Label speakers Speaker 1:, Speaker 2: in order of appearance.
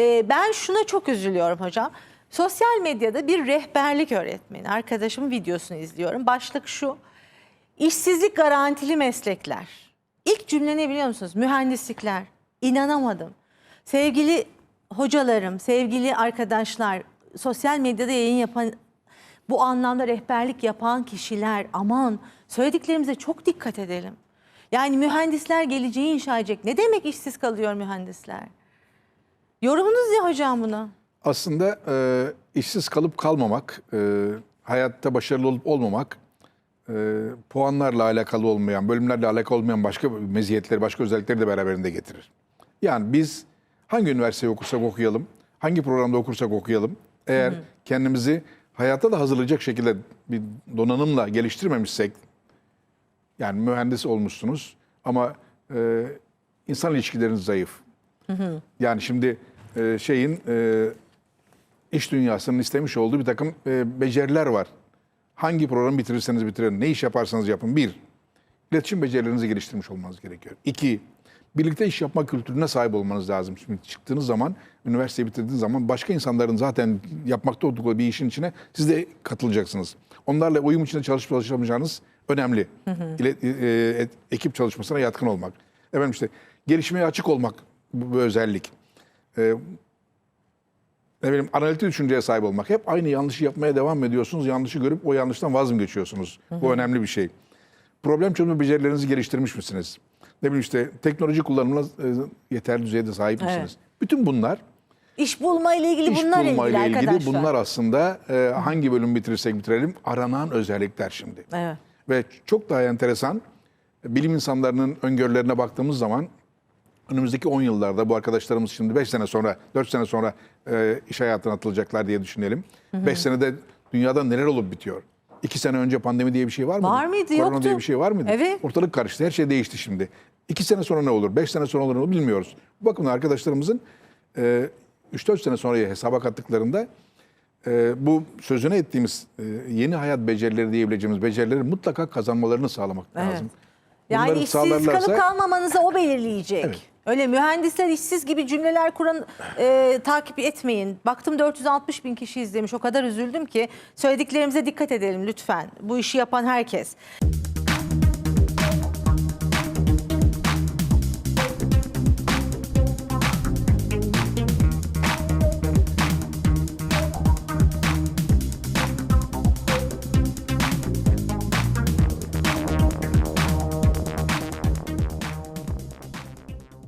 Speaker 1: Ee, ben şuna çok üzülüyorum hocam. Sosyal medyada bir rehberlik öğretmeni arkadaşımın videosunu izliyorum. Başlık şu. İşsizlik garantili meslekler. İlk cümle ne biliyor musunuz? Mühendislikler. İnanamadım. Sevgili hocalarım, sevgili arkadaşlar, sosyal medyada yayın yapan, bu anlamda rehberlik yapan kişiler aman söylediklerimize çok dikkat edelim. Yani mühendisler geleceği inşa edecek. Ne demek işsiz kalıyor mühendisler? Yorumunuz ne hocam buna?
Speaker 2: Aslında e, işsiz kalıp kalmamak, e, hayatta başarılı olup olmamak, e, puanlarla alakalı olmayan, bölümlerle alakalı olmayan başka meziyetleri, başka özellikleri de beraberinde getirir. Yani biz hangi üniversiteyi okursak okuyalım, hangi programda okursak okuyalım, eğer kendimizi hayata da hazırlayacak şekilde bir donanımla geliştirmemişsek, yani mühendis olmuşsunuz ama e, insan ilişkileriniz zayıf. Yani şimdi e, şeyin e, iş dünyasının istemiş olduğu bir takım e, beceriler var. Hangi programı bitirirseniz bitirin, ne iş yaparsanız yapın. Bir, iletişim becerilerinizi geliştirmiş olmanız gerekiyor. İki, birlikte iş yapma kültürüne sahip olmanız lazım. Şimdi çıktığınız zaman, üniversiteyi bitirdiğiniz zaman başka insanların zaten yapmakta oldukları bir işin içine siz de katılacaksınız. Onlarla uyum içinde çalışıp çalışamayacağınız önemli. İle- e, e, ekip çalışmasına yatkın olmak. Efendim işte gelişmeye açık olmak bu, bu özellik. E, ne bileyim analitik düşünceye sahip olmak. Hep aynı yanlışı yapmaya devam ediyorsunuz. Yanlışı görüp o yanlıştan vaz mı geçiyorsunuz? Bu önemli bir şey. Problem çözme becerilerinizi geliştirmiş misiniz? Ne bileyim işte teknoloji kullanımına e, yeterli düzeyde sahip misiniz?
Speaker 1: Evet.
Speaker 2: Bütün bunlar
Speaker 1: İş bulma ile ilgili
Speaker 2: iş
Speaker 1: bunlar
Speaker 2: bulma
Speaker 1: ilgili
Speaker 2: ilgili
Speaker 1: arkadaşlar.
Speaker 2: bunlar aslında e, hangi bölüm bitirirsek bitirelim aranan özellikler şimdi.
Speaker 1: Evet.
Speaker 2: Ve çok daha enteresan bilim insanlarının öngörülerine baktığımız zaman önümüzdeki 10 yıllarda bu arkadaşlarımız şimdi 5 sene sonra 4 sene sonra e, iş hayatına atılacaklar diye düşünelim. 5 senede dünyada neler olup bitiyor? 2 sene önce pandemi diye bir şey var mıydı?
Speaker 1: Var mıydı?
Speaker 2: Korona
Speaker 1: Yoktu.
Speaker 2: diye bir şey var mıydı?
Speaker 1: Evet.
Speaker 2: Ortalık karıştı. Her şey değişti şimdi. 2 sene sonra ne olur? 5 sene sonra olur mu bilmiyoruz. Bu bakımdan arkadaşlarımızın e, 3-4 sene sonraya hesaba kattıklarında e, bu sözüne ettiğimiz e, yeni hayat becerileri diyebileceğimiz becerileri mutlaka kazanmalarını sağlamak
Speaker 1: Evet.
Speaker 2: lazım.
Speaker 1: Yani
Speaker 2: Bunları
Speaker 1: işsiz kalıp kalmamanızı o belirleyecek.
Speaker 2: Evet.
Speaker 1: Öyle mühendisler işsiz gibi cümleler kuran e, takip etmeyin. Baktım 460 bin kişi izlemiş. O kadar üzüldüm ki söylediklerimize dikkat edelim lütfen. Bu işi yapan herkes.